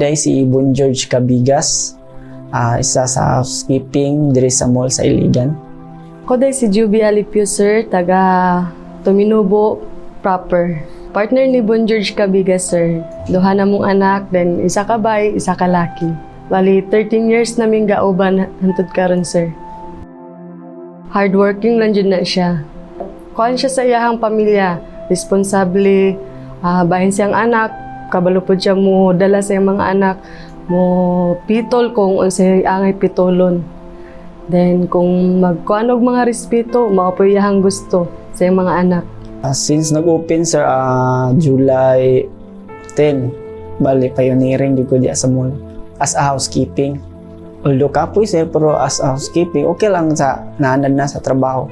Dahil si Bon George Cabigas, ah, isa sa housekeeping diri sa mall sa Iligan. Ako day si Juby Alipio, sir, taga Tuminubo proper. Partner ni Bon George Cabigas, sir. Duha na mong anak, then isa ka bay, isa ka laki. Bali, 13 years naming gauban hantod karon sir. Hardworking lang dyan na siya. Kuhan siya sa iyahang pamilya. Responsable, ah bahin siyang anak, kabalo po siya mo dala sa mga anak, mo pitol kung unsay angay pitolon. Then, kung magkuhan og mga respeto, iyahang gusto sa mga anak. Ah, since nag-open sir ah, July 10, bali pioneering jud ko diya sa mall as a housekeeping. Although kapoy sir pero as a housekeeping okay lang sa naanad na sa trabaho.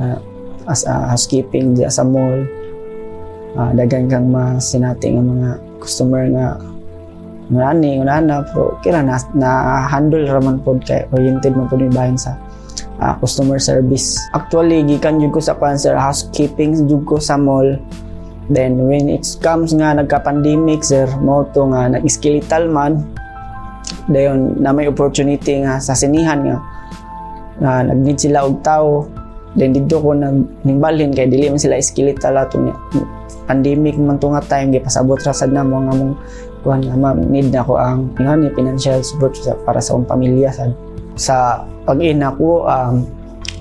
Ah, as a housekeeping diya sa mall. Ah, daghan kang masinati nga mga customer nga Nani, unana, pero okay lang, na, na-handle raman po kay oriented man po yung bayan sa ah, customer service. Actually, gikan jud ko sa cancer housekeeping jud ko sa mall. Then when it comes nga nagka-pandemic sir, mo to nga nag-skeletal man. Dayon na may opportunity nga sa sinihan nga na nag-need sila og tao. Then dito ko nag nimbalhin kay dili man sila skeletal ato niya. Pandemic man to nga time gipasabot ra sad na mo nga mong kuhan nga ma'am need na ko ang nga ni financial support sa, para sa akong pamilya sad sa pag-ina ko, um,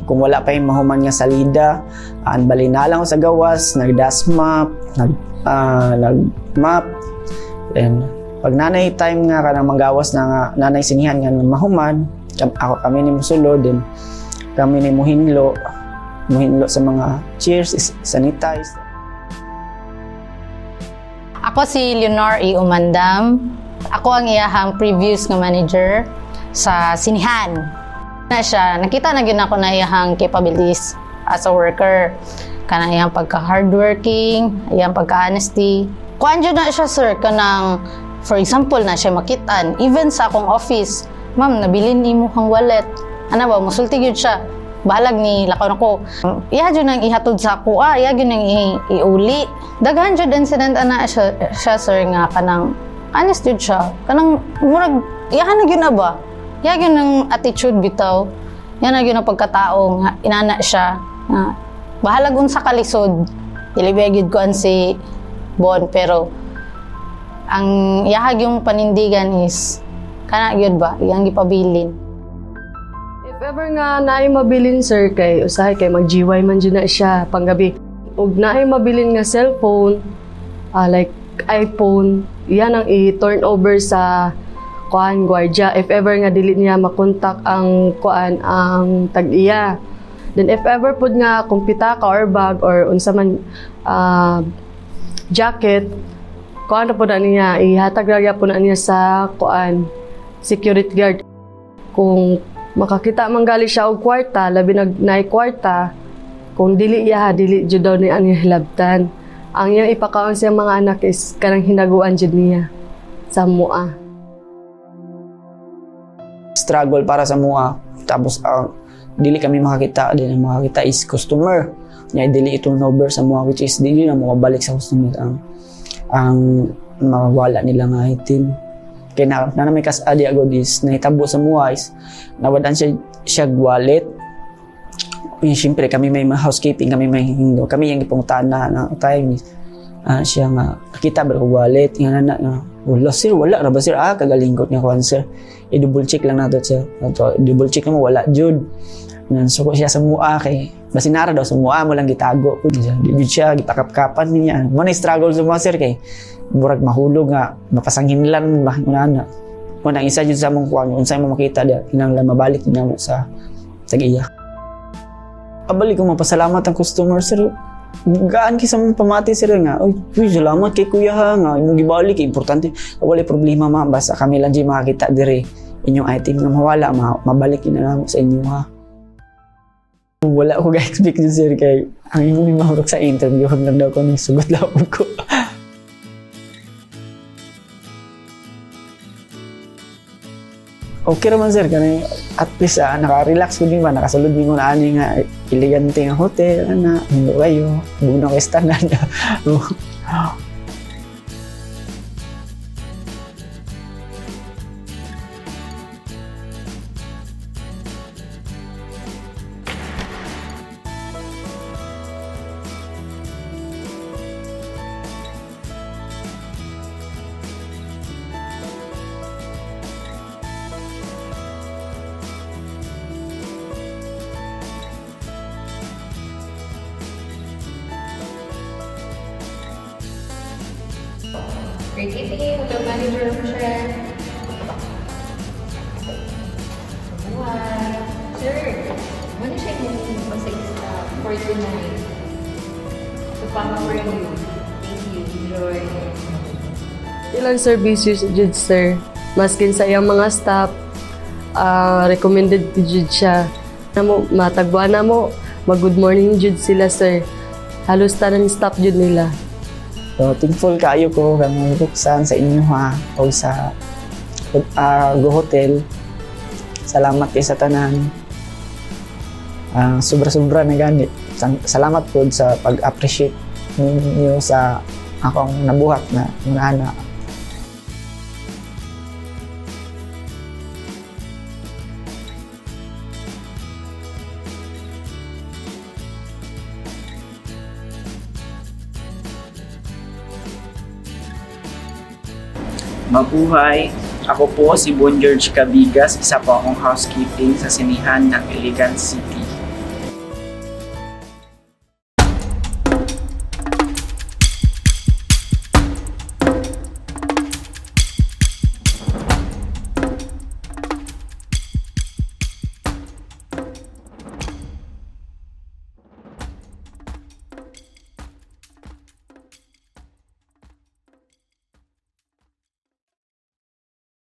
kung wala pa yung mahuman nga salida, an bali na lang ako sa gawas, nag-dash map, nag, ah, nag-map, then pag nanay time nga ka nang magawas na nga, nanay sinihan nga ng mahuman, ako kami ni musulod, then kami ni muhinlo, muhinlo sa mga cheers, sanitize. Ako si Leonor E. Umandam. Ako ang iyahang previous nga manager sa Sinihan. Na siya, nakita na gyud ako na iyahang capabilities as a worker. Kanang iyang pagka-hardworking, iyang pagka-honesty. Kuan na siya sir kanang for example na siya makitaan even sa akong office. Ma'am, nabilin nimo hang wallet. Ana ba, musulti gyud siya. Balag ni lakaw nako. Iya jud nang ihatod sa ako, ah, iya jud nang i- iuli. Daghan jud incident ana siya, siya sir nga kanang honest jud siya. Kanang murag iya na gyud na ba? Iya gyud ng attitude bitaw. Yan na gyud pagkatao nga inana siya nga bahalag unsa ka lisod. Dili ba gyud ko si Bon pero ang yahag yung panindigan is kana gyud ba iyang gipabilin. If ever nga naay mabilin sir kay usahay kay mag-GY man dyan na siya panggabi. Ug naay mabilin nga cellphone, ah, like iPhone, yan ang i-turn over sa kuan gwardiya if ever nga dili niya makontak ang kuan ang tag-iya. Then if ever pud nga kung pitaka or bag or unsa man ah, jacket, kuan po na niya, ihatag ra po na niya sa kuan security guard. Kung makakita man gali siya og kwarta, labi nag naay kwarta, kung dili iya dili jud daw ni ang hilabtan. Ang iyang ipakaon sa mga anak is kanang hinaguan jud niya sa mua. struggle para sa mua. Tapos, ah, dili kami makakita. Dili na makakita is customer. Nya dili ito number sa mua which is dili na makabalik sa customer ang ang mawala nila nga item. Kaya na, na may kas adi agad is nahitabo sa mua is nawadan siya siya wallet. Yung siyempre kami may housekeeping, kami may hindo. Kami yung ipungutan na, na time. Ah, siya nga nakita ba wallet nga na na wala sir wala ra ba sir? Ah kagalingot niya kuan sir. I-double check lang nato siya nato double check mo wala jud nan suko siya sa mua kay basin nara daw sa mua mo lang gitago pud siya jud siya gitakap-kapan niya. Mo na struggle sa mga sir kay murag mahulog nga mapasanghinlan ba? Mo na na mo na isa jud sa mong kuan unsay mo makita dia kinahanglan mabalik na mo sa tag-iya. Abalik ko mapasalamat ang customer sir. Gaan kay sa mong pamati sir nga oy uy, salamat kay kuya ha nga imong gibalik importante wala problema ma basta kami lang di makakita dire inyong item nga mawala ma mabalik na namo sa inyo ha wala ko ga-expect yun sir kay ang mahurok sa interview hanggang daw ko ng sugot lang ko. Okay naman sir kanay at least ah, naka-relax ko din ba? Nakasulod din mo na ani nga elegante nga hotel ana hindi kayo? Bugno kay standard Great evening, hello manager siya. Buhay. Sir, ano siya yung pasig sa for tonight? So, power you. Thank you. Enjoy. Ilang services jud sir. Maskin sa iyang mga staff, ah, recommended ko jud siya. Na mo, matagwa na mo, mag-good morning jud sila sir. Halos tanan staff jud nila. So, thankful kayo ko kang buksan sa inyo ha o sa uh, Go Hotel. Salamat kay sa tanan. Ah, sobra-sobra na ganit. Salamat po sa pag-appreciate ninyo sa akong nabuhat na mga anak. Mabuhay! Ako po si Bon George Cabigas, isa po akong housekeeping sa sinihan ng Elegant City.